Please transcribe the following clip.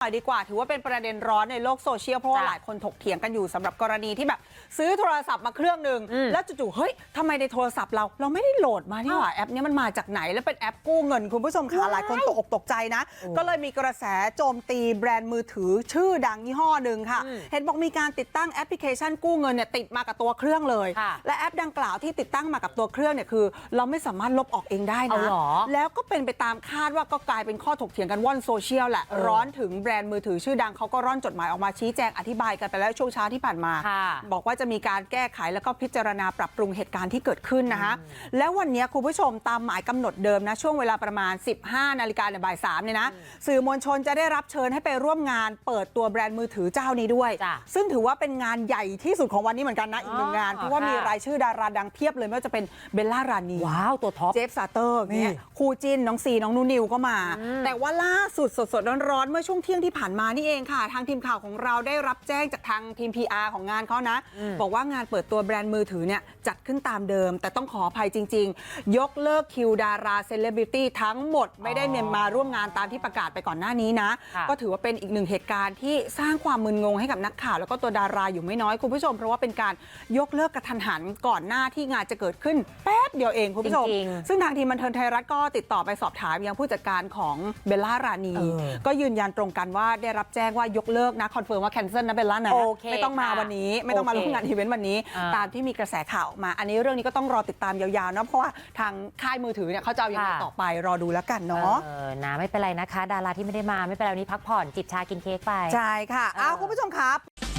หน่อยดีกว่าถือว่าเป็นประเด็นร้อนในโลกโซเชียลเพราะว่าจ้ะหลายคนถกเถียงกันอยู่สำหรับกรณีที่แบบซื้อโทรศัพท์มาเครื่องหนึ่งอืมแล้วจู่ๆเฮ้ยทำไมในโทรศัพท์เราเราไม่ได้โหลดมานี่หว่าแอปเนี้ยมันมาจากไหนแล้วเป็นแอปกู้เงินคุณผู้ชมค่ะหลายคนตกอกตกใจนะ ก็เลยมีกระแสโจมตีแบรนด์มือถือชื่อดังยี่ห้อหนึ่งค่ะอืมเห็นบอกมีการติดตั้งแอปพลิเคชันกู้เงินเนี่ยติดมากับตัวเครื่องเลยค่ะและแอปดังกล่าวที่ติดตั้งมากับตัวเครื่องเนี่ยคือ เราไม่สามารถลบออกเองได้เอานะเหรอแล้วก็เป็นไปตามคาดว่าก็กลายเป็นข้อถกเถียงกันว่อนโซเชียลแหละเออร้อนถึงแบรนด์มือถือชื่อดังเขาก็ร่อนจดหมายออกมาชี้แจงอธิบายกันไปแล้วช่วงเช้าที่ผ่านมาค่ะบอกว่าจะมีการแก้ไขแล้วก็พิจารณาปรับปรุงเหตุการณ์ที่เกิดขึ้นนะคะแล้ววันนี้คุณผู้ชมตามหมายกำหนดเดิมนะช่วงเวลาประมาณ 15 นาฬิกาในบ่ายสามเนี่ยนะสื่อมวลชนจะได้รับเชิญให้ไปร่วมงาน เปิดตัวแบรนด์มือถือเจ้านี้ด้วยจ้ะซึ่งถือว่าเป็นงานใหญ่ที่สุดของวันนี้เหมือนกันนะอีกหนึ่งงานเพราะว่ามีค่ะรายชื่อดาราดังเพียบเลยไม่ว่าจะเป็นเบลล่ารานีว้าวตัวท็อปเจฟซาเตอร์เนี่ยนี่คู่จินน้องซีน้องนูนิวก็มา แต่ว่าล่าสุดสดสดๆร้อนๆเมื่อช่วงเที่ยงที่ผ่านมานี่เองค่ะ ทางทีมข่าวของเราได้รับแจ้งจากทางทีม PR ของงานเขานะ บอกว่างานเปิดตัวแบรนด์มือถือเนี่ยจัดขึ้นตามเดิม แต่ต้องขออภัยจริง ๆ ยกเลิกคิวดาราเซเลบริตี้ทั้งหมดไม่ได้เมียนมาร่วมงานตามที่ประกาศไปก่อนหน้านี้นะค่ะก็ถือว่าเป็นอีกหนึ่งเหตุการณ์ที่สร้างความมึนงงให้กับนักข่าว แล้วก็ตัวดาราอยู่ไม่น้อยคุณผู้ชม เพราะว่าเป็นการยกเลิกกระทันหันก่อนหน้าที่งานจะเกิดขึ้นแป๊บเดียวเองคุณผู้ชมจริงๆซึ่งทางทีมบันเทิงไทยรัฐก็ติดต่อไปสอบถามยังผู้จัดการของเบลล่ารานีเออก็ยืนยันตรงกันว่าได้รับแจ้งว่ายกเลิกนะคอนเฟิร์มว่าแคนเซิลนะเบลล่านะโอเคไม่ต้องมาค่ะวันนี้ไม่ต้องมาโอเคร่วมงานอีเวนต์วันนี้อ่าตามที่มีกระแสข่าวออกมา อันนี้เรื่องนี้ก็ต้องรอติดตามยาวๆนะเพราะว่าทางค่ายมือถือเนี่ยเขาจะเอายังไงค่ะต่อไปรอดูแล้วกันเนาะเออนะไม่เป็นไรนะคะ ดาราที่ไม่ได้มาไม่เป็นไรวันนี้พักผ่อนจิบชากินเค้กไปใช่ค่ะเออเอาคุณผู้ชมครับ